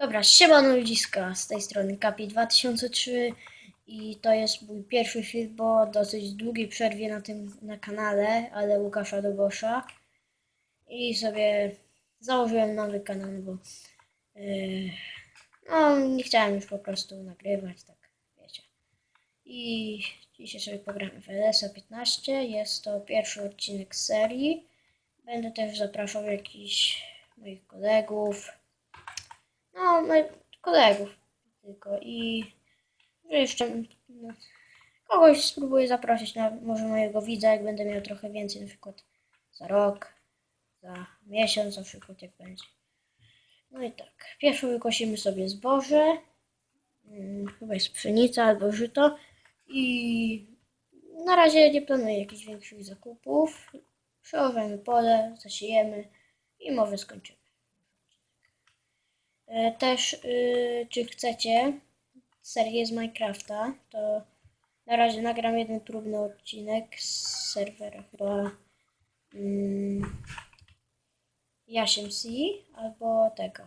Dobra, siemano ludziska, z tej strony Kapi 2003 i to jest mój pierwszy film po dosyć długiej przerwie na tym na kanale, ale Łukasza Dobosza i sobie założyłem nowy kanał, bo yy, no nie chciałem już po prostu nagrywać, tak wiecie. I dzisiaj sobie pogramy w LSA 15, jest to pierwszy odcinek serii. Będę też zapraszał jakichś moich kolegów, no, moich kolegów tylko i jeszcze no, kogoś spróbuję zaprosić na może mojego widza, jak będę miał trochę więcej, na przykład za rok, za miesiąc, na przykład jak będzie. No i tak, pierwszy wykosimy sobie zboże, mm, chyba jest pszenica albo żyto i na razie nie planuję jakichś większych zakupów. Przeorwemy pole, zasiejemy i może skończymy. E, Też, y, czy chcecie serię z Minecrafta, to na razie nagram jeden próbny odcinek z serwera chyba mm, Yashem C albo tego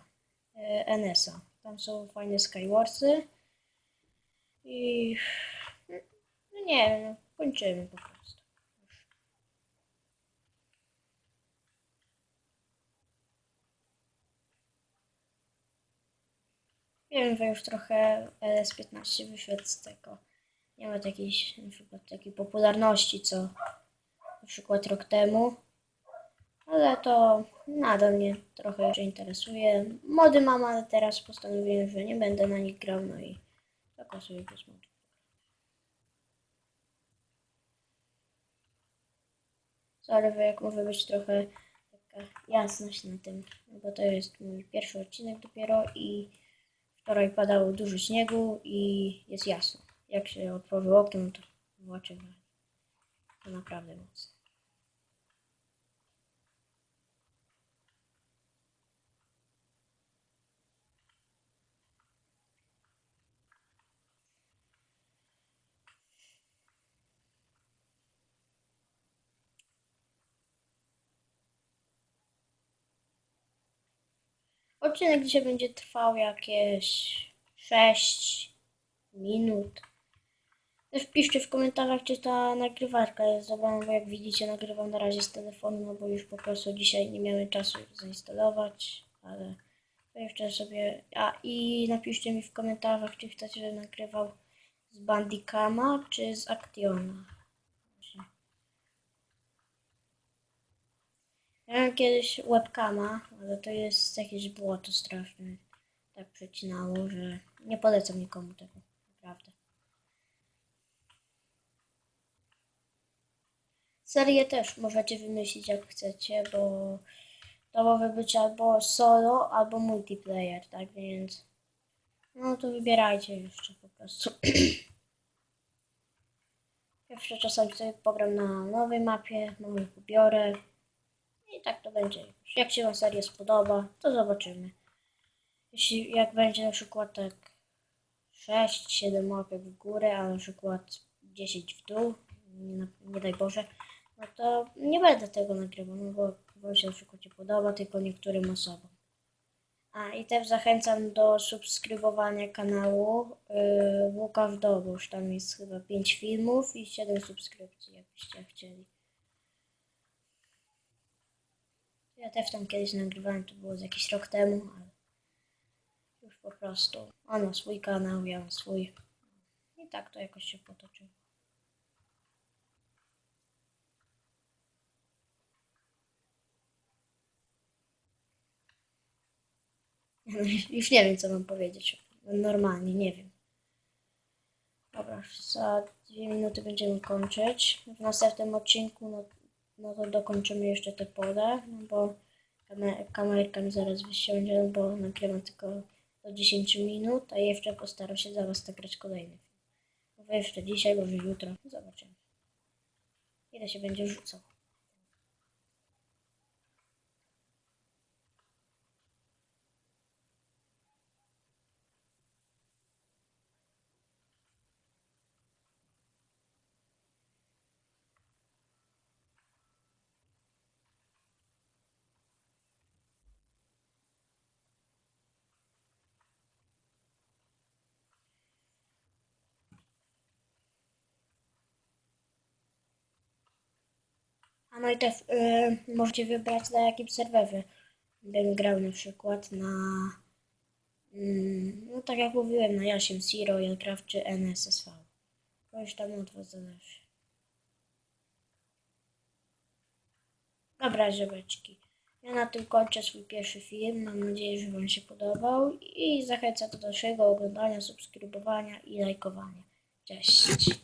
e, NS-a. Tam są fajne Skywarsy i no nie wiem, no, kończymy po prostu. Wiem, że już trochę LS15 wyszedł z tego. Nie ma jakiejś na przykład takiej popularności, co na przykład rok temu. Ale to nadal mnie trochę jeszcze interesuje. Mody mam, ale teraz postanowiłem, że nie będę na nich grał, no i tylko sobie bez modów. Sorry, jak może być trochę taka jasność na tym, no bo to jest mój pierwszy odcinek dopiero i Wczoraj padało dużo śniegu i jest jasno. Jak się otworzy okno, to zobaczymy. To naprawdę mocno. Odcinek dzisiaj będzie trwał jakieś 6 minut. Też piszcie w komentarzach, czy ta nagrywarka jest dobra, bo jak widzicie nagrywam na razie z telefonu, no bo już po prostu dzisiaj nie miałem czasu zainstalować, ale to jeszcze sobie... A i napiszcie mi w komentarzach, czy chcecie, żebym nagrywał z Bandicama, czy z Actiona. Miałem kiedyś webcama, ale to jest jakieś błoto straszne. Tak przecinało, że nie polecam nikomu tego. Naprawdę. Serię też możecie wymyślić jak chcecie, bo to może być albo solo, albo multiplayer, tak więc no to wybierajcie jeszcze po prostu. Jeszcze czasami sobie pogram na nowej mapie, mam ich ubiorę. I tak to będzie. Jak się Wam seria spodoba, to zobaczymy. Jeśli jak będzie na przykład tak 6-7 łapek w górę, a na przykład 10 w dół, nie, nie daj Boże, no to nie będę tego nagrywał, no bo Wam się na przykład nie podoba, tylko niektórym osobom. A i też zachęcam do subskrybowania kanału yy, Łukasz Dobusz. Tam jest chyba 5 filmów i 7 subskrypcji, jakbyście chcieli. Ja też tam kiedyś nagrywałem, to było z jakiś rok temu, ale już po prostu on ma swój kanał, ja mam swój. I tak to jakoś się potoczyło. Już nie wiem, co mam powiedzieć. Normalnie, nie wiem. Dobra, za dwie minuty będziemy kończyć. W następnym odcinku no, no to dokończymy jeszcze te pole, no bo kamer kamerka mi zaraz wysiądzie, bo nagrywam tylko do 10 minut, a jeszcze postaram się za Was nagrać kolejny film. Może jeszcze dzisiaj, może jutro, zobaczymy. Ile się będzie rzucał. No i też y, możecie wybrać na jakim serwerze bym grał na przykład na mm, no tak jak mówiłem na Jasiem Royal Craft czy NSSV. To już tam od was zależy. Dobra, żebeczki. Ja na tym kończę swój pierwszy film. Mam nadzieję, że Wam się podobał i zachęcam do dalszego oglądania, subskrybowania i lajkowania. Cześć!